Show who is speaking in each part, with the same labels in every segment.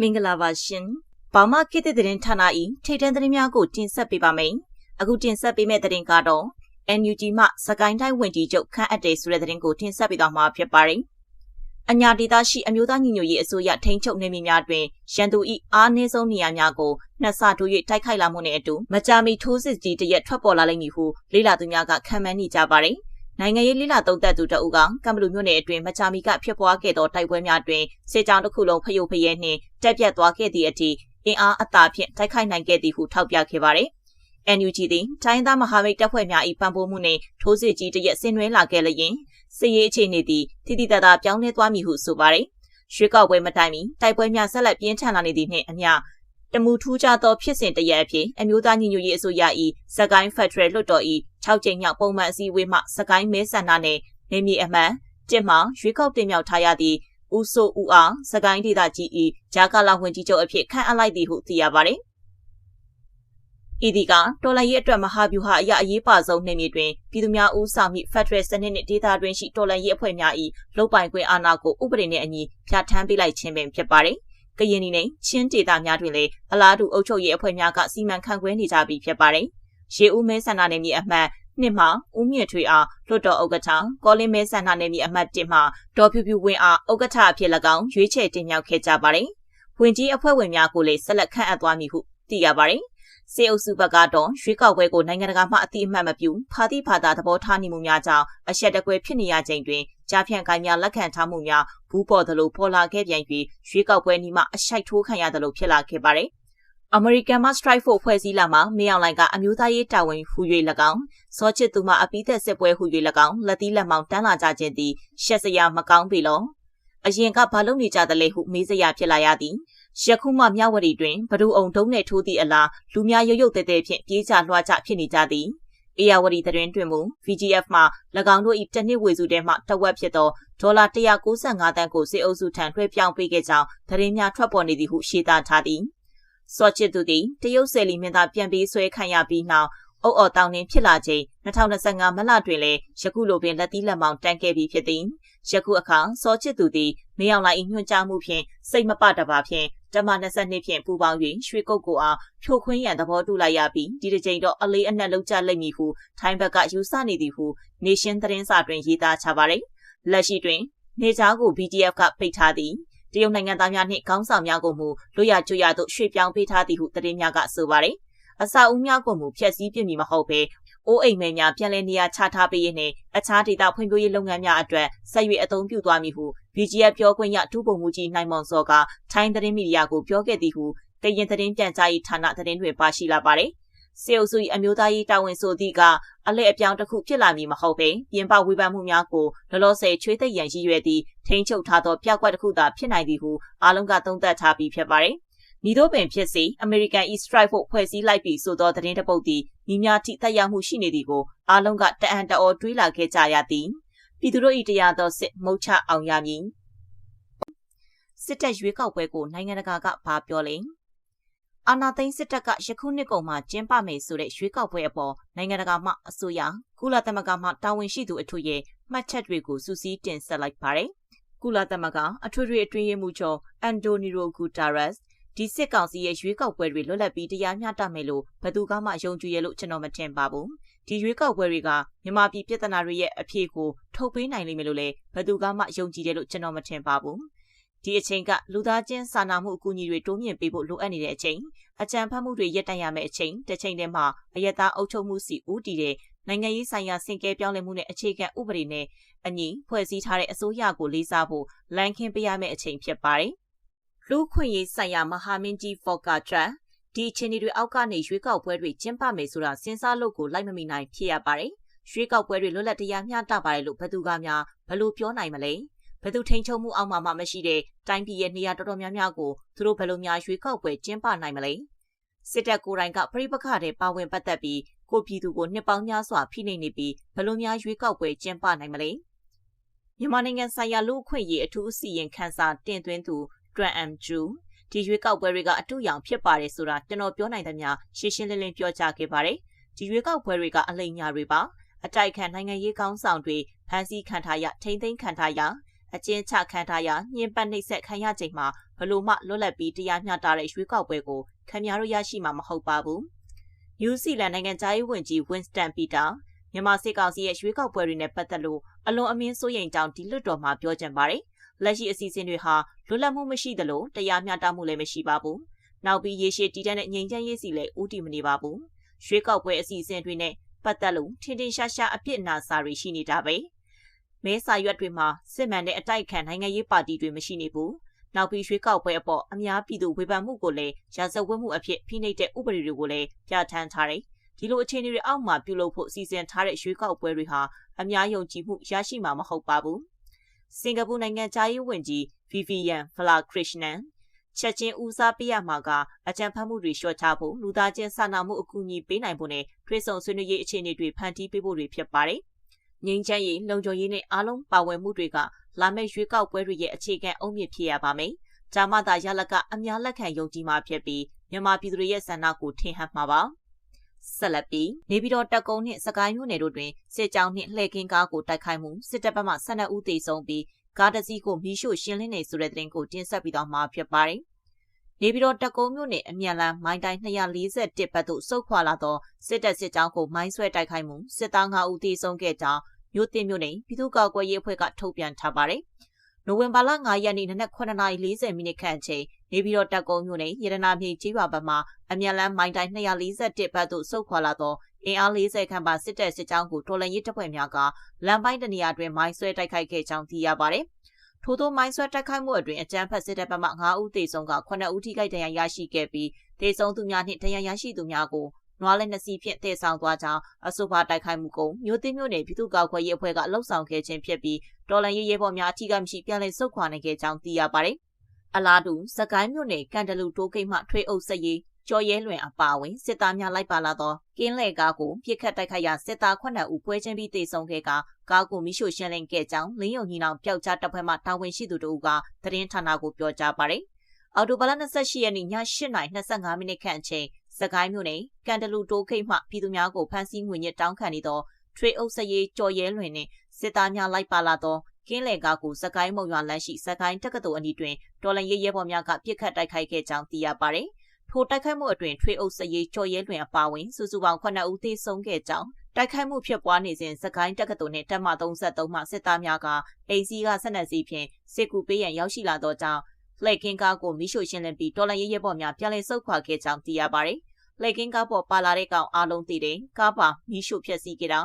Speaker 1: မင်္ဂလာပါရှင်။ဘာမခေတ်သစ်သတင်းဌာန၏ထိတ်တန့်သတင်းများကိုတင်ဆက်ပေးပါမယ်။အခုတင်ဆက်ပေးမယ့်သတင်းကတော့ NUG မှစကိုင်းတိုင်းဝင်ကြီးချုပ်ခန့်အပ်တယ်ဆိုတဲ့သတင်းကိုတင်ဆက်ပေးသွားမှာဖြစ်ပါတယ်။အညာဒေသရှိအမျိုးသားညီညွတ်ရေးအစိုးရထိန်းချုပ်နေမိများတွင်ရန်သူ၏အားနည်းဆုံးနေရာများကိုနှစ်ဆတိုး၍တိုက်ခိုက်လာမှုနှင့်အတူမကြာမီထိုးစစ်ကြီးတရက်ထွက်ပေါ်လာလိမ့်မည်ဟုလေးလာသူများကခံမှန်းနေကြပါတယ်။ နိုင်ငံရေးလေးလာသုံးသက်သူတအုပ်ကကံဘလူမြို့နယ်အတွင်းမကြာမီကဖြစ်ပွားခဲ့သောတိုက်ပွဲများတွင်စစ်ကြောင်းတစ်ခုလုံးဖျို့ဖျဲနှင့်တက်ပြတ်သွားခဲ့သည့်အထိအင်အားအသာဖြင့်တိုက်ခိုက်နိုင်ခဲ့သည်ဟုထောက်ပြခဲ့ပါသည်။ NUG သည်တိုင်းသားမဟာမိတ်တပ်ဖွဲ့များ၏ပံ့ပိုးမှုနှင့်ထိုးစစ်ကြီးတရက်ဆင်နွှဲလာခဲ့လျင်စစ်ရေးအခြေအနေသည်တိတိတတ်တာပြောင်းလဲသွားမည်ဟုဆိုပါသည်။ရွေးကောက်ပွဲမတိုင်မီတိုက်ပွဲများဆက်လက်ပြင်းထန်လာနေသည့်နှင့်အမျှတမူထူးခြားသောဖြစ်စဉ်တရက်အဖြစ်အမျိုးသားညီညွတ်ရေးအစိုးရ၏စကိုင်းဖက်ဒရယ်လွှတ်တော်၏ 6ကြိမ်မြောက်ပုံမှန်အစည်းအဝေးမှစကိုင်းမဲဆန္ဒနယ်နေမြေအမှန်တစ်မှရွေးကောက်တင်မြှောက်ထားရသည့်ဦးစိုးဦးအားစကိုင်းဒေသကြီး၏ဂျာကာလာဝင်ကြီးချုပ်အဖြစ်ခန့်အပ်လိုက်သည်ဟုသိရပါသည်။ဤဒီကတော်လိုင်းရဲ့အတွက်မဟာဗျူဟာအရာအရေးပါဆုံးနေမြေတွင်ပြည်သူများဦးဆောင်မိဖက်ဒရယ်စနစ်နှင့်ဒေသတွင်ရှိတော်လိုင်းရဲ့အဖွဲ့များ၏လုံပိုင်ခွင့်အာဏာကိုဥပဒေနှင့်အညီပြဋ္ဌာန်းပေးလိုက်ခြင်းပင်ဖြစ်ပါသည်။ကရင်နီနဲ့ချင်းဒေသများတွင်လည်းအလားတူအုပ်ချုပ်ရေးအဖွဲ့များကစီမံခန့်ခွဲနေကြပြီဖြစ်ပါတယ်။ရေဦးမဲဆန္ဒနယ်မြေအမှတ် နှစ်မှာဦးမြင့်ထွေအားလွှတ်တော်ဥက္ကဋ္ဌကောလင်းမဲဆန္ဒနယ်မြေအမှတ်1မှာဒေါ်ဖြူဖြူဝင်းအားဥက္ကဋ္ဌအဖြစ်၎င်းရွေးချယ်တင်မြှောက်ခဲ့ကြပါတယ်။ဝင်ကြီးအဖွဲ့ဝင်များကိုလည်းဆက်လက်ခန့်အပ်သွားမည်ဟုသိရပါတယ်။စေအုပ်စုဘက်ကတော့ရွေးကောက်ပွဲကိုနိုင်ငံတကာမှအတိအမှတ်မပြုဖာတိဖာတာသဘောထားနေမှုများကြောင့်အဆက်တကွဲဖြစ်နေရချိန်တွင်ကြားဖြန့်ကိုင်းများလက်ခံထားမှုများဘူးပေါ်သလိုပေါ်လာခဲ့ပြန်ပြီးရွေးကောက်ပွဲနီးမှအရှိုက်ထိုးခံရသလိုဖြစ်လာခဲ့ပါတယ်။ American မှာ Strike Force ဖွဲ့စည်းလာမှာမေအောင်လိုင်ကအမျိုးသားရေးတာဝန်ဟူ၍၎င်းစောချစ်သူမှအပိသက်စစ်ပွဲဟူ၍၎င်းလက်သီးလက်မောင်းတန်းလာကြခြင်းသည်ရှက်စရာမကောင်းပေလောအရင်ကဘာလုပ်နေကြသလဲဟုမေးစရာဖြစ်လာရသည်ယခုမှမြဝတီတွင်ဘဒူအောင်ဒုံးနဲ့ထိုးသည့်အလားလူများရုပ်ရုပ်တဲတဲဖြင့်ပြေးကြလွှားကြဖြစ်နေကြသည်အေယာဝတီသတင်းတွင်မူ VGF မှ၎င်းတို့၏တနစ်ဝေစုထဲမှတဝက်ဖြစ်သောဒေါ်လာ195တန်းကိုစစ်အုပ်စုထံလွှဲပြောင်းပေးခဲ့ကြောင်းသတင်းများထွက်ပေါ်နေသည်ဟုရှင်းသားထားသည်။ စောချစ်သူသည်တရုတ်ဆယ်လီမင်းသားပြန်ပြီးဆွဲခံရပြီးနောက်အုပ်အော်တောင်းနှင်းဖြစ်လာချိန်2025မလတွင်လည်းယခုလိုပင်လက်သီးလက်မောင်းတန်းခဲ့ပြီးဖြစ်သည်။ယခုအခါစောချစ်သူသည်မင်းအောင်လိုင်၏ညွှန်ကြားမှုဖြင့်စိတ်မပတပါဖြင့်တမ22ဖြင့်ပူပေါင်း၍ရွှေကုတ်ကိုအားဖြိုခွင်းရန်သဘောတူလိုက်ရပြီးဒီတစ်ကြိမ်တော့အလေးအနက်လောက်ကြလိမ့်မည်ဟုထိုင်းဘက်ကယူဆနေသည်ဟု Nation သတင်းစာတွင်ရေးသားချပါတယ်။လက်ရှိတွင် နေကြားကို BTF ကပိတ်ထားသည် တရုတ်နိုင်ငံသားများနှင့်ခေါင်းဆောင်များကိုမူလွတ်ရကျွရသို့ရွှေ့ပြောင်းပေးထားသည်ဟုသတင်းများကဆိုပါတယ်။အစာအုပ်များကိုမူဖျက်ဆီးပြမည်မဟုတ်ဘဲအိုးအိမ်မဲများပြန်လည်နေရာချထားပေးရင်းနဲ့အခြားဒေသဖွံ့ဖြိုးရေးလုပ်ငန်းများအတွက်ဆက်ရွေးအသုံးပြုသွားမည်ဟု BGF ပြောခွင့်ရဒုဗိုလ်မှူးကြီးနိုင်မောင်စောကထိုင်းသတင်းမီဒီယာကိုပြောခဲ့သည်ဟုကရင်သတင်းပြန်ကြားရေးဌာနသတင်းတွင်ပါရှိလာပါတယ်။ စေအုပ်စု၏အမျိုးသားရေးတာဝန်ဆိုသည့်ကအလဲအပြောင်းတစ်ခုဖြစ်လာမည်မဟုတ်ပဲပြင်ပဝေဖန်မှုများကိုလောလောဆယ်ချွေးသိပ်ရန်ရည်ရွယ်သည့်ထိန်းချုပ်ထားသောပြောက်ကွက်တစ်ခုသာဖြစ်နိုင်သည်ဟုအားလုံးကသုံးသပ်ထားပြီးဖြစ်ပါတယ်။မိတို့ပင်ဖြစ်စေအမေရိကန် East Strike ဖို့ဖွဲ့စည်းလိုက်ပြီဆိုသောသတင်းတပုတ်သည်မိများထိတက်ရောက်မှုရှိနေသည်ကိုအားလုံးကတအံတအော်တွေးလာခဲ့ကြရသည်ပြည်သူတို့၏တရားသောစစ်မုတ်ချအောင်ရမည်စစ်တပ်ရွေးကောက်ပွဲကိုနိုင်ငံတကာကဘာပြောလဲ အာနာသိန်းစစ်တပ်ကယခုနှစ်ကုန်မှာကျင်းပမယ်ဆိုတဲ့ရွေးကောက်ပွဲအပေါ်နိုင်ငံတကာမှအစိုးရကုလသမဂ္ဂမှတာဝန်ရှိသူအထူးရဲ့မှတ်ချက်တွေကိုစူးစီးတင်ဆက်လိုက်ပါတယ်ကုလသမဂ္ဂအထွေထွေအတွင်းရေးမှူးချုပ်အန်တိုနီရိုဂူတာရက်စ်ဒီစစ်ကောင်စီရဲ့ရွေးကောက်ပွဲတွေလွတ်လပ်ပြီးတရားမျှတမယ်လို့ဘယ်သူကမှယုံကြည်ရလို့ကျွန်တော်မထင်ပါဘူးဒီရွေးကောက်ပွဲတွေကမြန်မာပြည်ပြည်ထနာတွေရဲ့အဖြေကိုထုတ်ပေးနိုင်လိမ့်မယ်လို့လည်းဘယ်သူကမှယုံကြည်တယ်လို့ကျွန်တော်မထင်ပါဘူး ဒီအချိန်ကလူသားချင်းစာနာမှုအကူအညီတွေတိုးမြင့်ပေးဖို့လိုအပ်နေတဲ့အချိန်အကြံဖတ်မှုတွေရပ်တန့်ရမယ့်အချိန်တစ်ချိန်တည်းမှာအယက်သားအုပ်ချုပ်မှုစီဦးတည်တဲ့နိုင်ငံရေးဆိုင်ရာစင်ကဲပြောင်းလဲမှုနဲ့အခြေခံဥပဒေနဲ့အညီဖွဲ့စည်းထားတဲ့အစိုးရကိုလေးစားဖို့လမ်းခင်းပေးရမယ့်အချိန်ဖြစ်ပါတယ်လူခွင့်ရေးဆိုင်ရာမဟာမင်းကြီးဖော်ကာထရဒီအခြေအနေတွေအောက်ကနေရွေးကောက်ပွဲတွေကျင်းပမယ်ဆိုတာစဉ်းစားလို့ကိုလိုက်မမိနိုင်ဖြစ်ရပါတယ်။ရွေးကောက်ပွဲတွေလွတ်လပ်တရားမျှတပါတယ်လို့ဘယ်သူကများဘလို့ပြောနိုင်မလဲ။ ဘယ်သူထိန်ချုံမှုအောက်မှာမှမရှိတဲ့တိုင်းပြည်ရဲ့နေရာတော်တော်များများကိုသူတို့ဘယ်လိုများရွေးကောက်ပွဲကျင်းပနိုင်မလဲ။စစ်တပ်ကိုယ်တိုင်ကပြိပခတဲ့ပါဝင်ပတ်သက်ပြီးကိုပြည်သူကိုနှစ်ပေါင်းများစွာဖိနှိပ်နေပြီးဘယ်လိုများရွေးကောက်ပွဲကျင်းပနိုင်မလဲ။မြန်မာနိုင်ငံဆိုင်ရာလူ့အခွင့်အရေးအထူးအစီရင်ခံစာတင်သွင်းသူတွန်အမ်ဂျူဒီရွေးကောက်ပွဲတွေကအတူရောင်ဖြစ်ပါတယ်ဆိုတာကျွန်တော်ပြောနိုင်သမျှရှင်းရှင်းလင်းလင်းပြောကြားခဲ့ပါတယ်ဒီရွေးကောက်ပွဲတွေကအလိမ်ညာတွေပါအတိုက်ခံနိုင်ငံရေးကောင်းဆောင်တွေဖမ်းဆီးခံထားရထိမ့်သိမ်းခံထားရ အကျဉ်းချခံထားရညှဉ်းပန်းနှိပ်စက်ခံရချိန်မှာဘလို့မှလွတ်လပ်ပြီးတရားမျှတတဲ့ရွေးကောက်ပွဲကိုခင်ဗျားတို့ရရှိမှာမဟုတ်ပါဘူး။နယူးဇီလန်နိုင်ငံသားရေးဝန်ကြီးဝင်းစတန်ပီတာမြန်မာစစ်ကောင်စီရဲ့ရွေးကောက်ပွဲတွေနဲ့ပတ်သက်လို့အလွန်အမင်းစိုးရိမ်ကြောင်းဒီလွတ်တော်မှာပြောကြပါတယ်။လက်ရှိအစီအစဉ်တွေဟာလွတ်လပ်မှုမရှိသလိုတရားမျှတမှုလည်းမရှိပါဘူး။နောက်ပြီးရေရှည်တည်တဲ့ငြိမ်ချမ်းရေးစီလည်းဦးတည်မနေပါဘူး။ရွေးကောက်ပွဲအစီအစဉ်တွေနဲ့ပတ်သက်လို့ထင်ထင်ရှားရှားအပြစ်နာစာတွေရှိနေတာပဲ။ မဲစာရွက်တွေမှာစစ်မှန်တဲ့အတိုက်ခံနိုင်ငံရေးပါတီတွေမရှိနေဘူး။နောက်ပြီးရွေးကောက်ပွဲအပေါ်အများပြည်သူဝေဖန်မှုကိုလည်းရာဇဝတ်မှုအဖြစ်ဖိနှိပ်တဲ့ဥပဒေတွေကိုလည်းပြဋ္ဌာန်းထားတယ်။ဒီလိုအခြေအနေတွေအောက်မှာပြုလုပ်ဖို့စီစဉ်ထားတဲ့ရွေးကောက်ပွဲတွေဟာအများယုံကြည်မှုရရှိမှာမဟုတ်ပါဘူး။စင်ကာပူနိုင်ငံသားရေးဝန်ကြီး Vivian Balakrishnan ချက်ချင်းဦးစားပေးရမှာကအကြံဖတ်မှုတွေလျှော့ချဖို့လူသားချင်းစာနာမှုအကူအညီပေးနိုင်ဖို့နဲ့ထွေးဆုံဆွေးနွေးရေးအခြေအနေတွေဖန်တီးပေးဖို့တွေဖြစ်ပါတယ်။ ငြိမ်းချမ်းရေးလုံခြုံရေးနဲ့အားလုံးပါဝင်မှုတွေကလာမယ့်ရွေးကောက်ပွဲတွေရဲ့အခြေခံအုံမြစ်ဖြစ်ရပါမယ်။ဂျာမသာရလကအများလက်ခံယုံကြည်မှာဖြစ်ပြီးမြန်မာပြည်သူတွေရဲ့ဆန္ဒကိုထင်ဟပ်မှာပါ။ဆက်လက်ပြီးနေပြည်တော်တက်ကုန်းနှင့်စကိုင်းမြို့နယ်တို့တွင်စစ်ကြောင်းနှင့်လှည့်ကင်းကားကိုတိုက်ခိုက်မှုစစ်တပ်ဘက်မှ12ဦးသေဆုံးပြီးကားတစ်စီးကိုမီးရှို့ရှင်းလင်းနေဆိုတဲ့သတင်းကိုတင်ဆက်ပြီးတော့မှာဖြစ်ပါတယ်။ နေပြည်တော်တက်ကုန်းမြို့နယ်အမြန်လမ်းမိုင်းတိုင်း241ဘက်သို့စုတ်ခွာလာသောစစ်တပ်စစ်ကြောင်းကိုမိုင်းဆွဲတိုက်ခိုက်မှုစစ်သား9ဦးသေဆုံးခဲ့ကြောင်းမြို့တင်မြို့နယ်ပြည်သူ့ကာကွယ်ရေးအဖွဲ့ကထုတ်ပြန်ထားပါတယ်။နိုဝင်ဘာလ9ရက်နေ့နနက်9:40မိနစ်ခန့်အချိန်နေပြည်တော်တက်ကုန်းမြို့နယ်ရတနာမြေကြီးရွာဘက်မှအမြန်လမ်းမိုင်းတိုင်း241ဘက်သို့စုတ်ခွာလာသောအင်အား40ခန့်ပါစစ်တပ်စစ်ကြောင်းကိုတော်လှန်ရေးတပ်ဖွဲ့များကလမ်းပိုင်းတနေရာတွင်မိုင်းဆွဲတိုက်ခိုက်ခဲ့ကြောင်းသိရပါတယ်။ ထို့သောမိုင်းဆွဲတိုက်ခိုက်မှုအတွင်းအကြမ်းဖက်စစ်တပ်ဘက်မှ9ဦးသေဆုံးက9ဦးထိခိုက်ဒဏ်ရာရရှိခဲ့ပြီးသေဆုံးသူများနှင့်ဒဏ်ရာရရှိသူများကိုနွားလက်နှစ်စီးဖြင့်တည်ဆောင်သွားကြောင်းအဆိုပါတိုက်ခိုက်မှုကိုမြို့သိမ်းမြို့နယ်ပြည်သူ့ကာကွယ်ရေးအဖွဲ့ကလှုပ်ဆောင်ခဲ့ခြင်းဖြစ်ပြီးတော်လန်ရေးရဲဘော်များအထူးကမရှိပြန်လည်ဆုတ်ခွာနိုင်ခဲ့ကြောင်းသိရပါတယ်။အလားတူစကိုင်းမြို့နယ်ကန်တလူတိုးကိတ်မှထွေးအုပ်စက်ရေး ကျော်ရဲလွင်အပါဝင်စစ်သားများလိုက်ပါလာသောကင်းလေကားကိုပြစ်ခတ်တိုက်ခိုက်ရာစစ်သား9ဦးပွဲချင်းပြီးတေဆုံးခဲ့ကကားကိုမိရှို့ရှင်းလင်းခဲ့ကြောင်းလင်းယုံညီနောင်ပျောက်ကြားတပ်ဖွဲ့မှတာဝန်ရှိသူတို့ကသတင်းဌာနကိုပြောကြားပါတယ်။အော်တိုဘလ28ရက်နေ့ည8:25မိနစ်ခန့်အချိန်စကိုင်းမြို့နယ်ကန်တလူတိုးခိတ်မှပြည်သူများကိုဖမ်းဆီးငွေညစ်တောင်းခံနေသောထွေအုပ်စရေးကြော်ရဲလွင်နှင့်စစ်သားများလိုက်ပါလာသောကင်းလေကားကိုစကိုင်းမုံရွာလမ်းရှိစကိုင်းတက္ကသိုလ်အနီးတွင်တော်လန်ရေးရဲဘော်များကပြစ်ခတ်တိုက်ခိုက်ခဲ့ကြောင်းသိရပါတယ်။ ထိုတိုက်ခိုက်မှုအတွင်ထွေအုပ်စရေးကြော်ရဲလွင်အပါဝင်စုစုပေါင်း9ဦးသေဆုံးခဲ့ကြောင်းတိုက်ခိုက်မှုဖြစ်ပွားနေစဉ်စကိုင်းတက္ကသိုလ်နှင့်တပ်မ33မှစစ်သားများကအိမ်စီးကဆက်နက်စီဖြင့်စစ်ကူပေးရန်ရောက်ရှိလာသောကြောင့်လှည့်ကင်းကားကိုမိရှို့ရှင်းလင်းပြီးတော်လန်ရေးရဲဘော်များပြန်လည်ဆုတ်ခွာခဲ့ကြောင်းသိရပါတယ်။လှည့်ကင်းကားပေါ်ပါလာတဲ့ကောင်အားလုံးသိတယ်။ကားပါမိရှို့ဖျက်ဆီးခဲ့တာ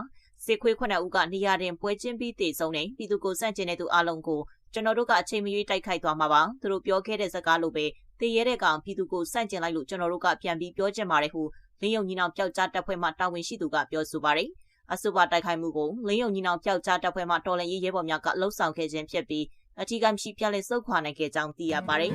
Speaker 1: စစ်ခွေးခုနှစ်ဦးကနေရာတင်ပွဲချင်းပြီးတည်ဆုံးတယ်ပြည်သူကိုစန့်ကျင်တဲ့သူအလုံးကိုကျွန်တော်တို့ကအချိန်မရွေးတိုက်ခိုက်သွားမှာပါသူတို့ပြောခဲ့တဲ့စကားလိုပဲ တည်ရတဲ့ကောင်ပြည်သူကိုစန့်ကျင်လိုက်လို့ကျွန်တော်တို့ကပြန်ပြီးပြောချင်ပါတယ်ဟုလင်းယုံညီနောင်ပျောက်ကြားတပ်ဖွဲ့မှတာဝန်ရှိသူကပြောဆိုပါတယ်အဆိုပါတိုက်ခိုက်မှုကိုလင်းယုံညီနောင်ပျောက်ကြားတပ်ဖွဲ့မှတော်လှန်ရေးရဲဘော်များကလှုပ်ဆောင်ခဲ့ခြင်းဖြစ်ပြီးအထူးကမရှိပြန်လည်စုခွာနိုင်ခဲ့ကြောင်းသိရပါတယ်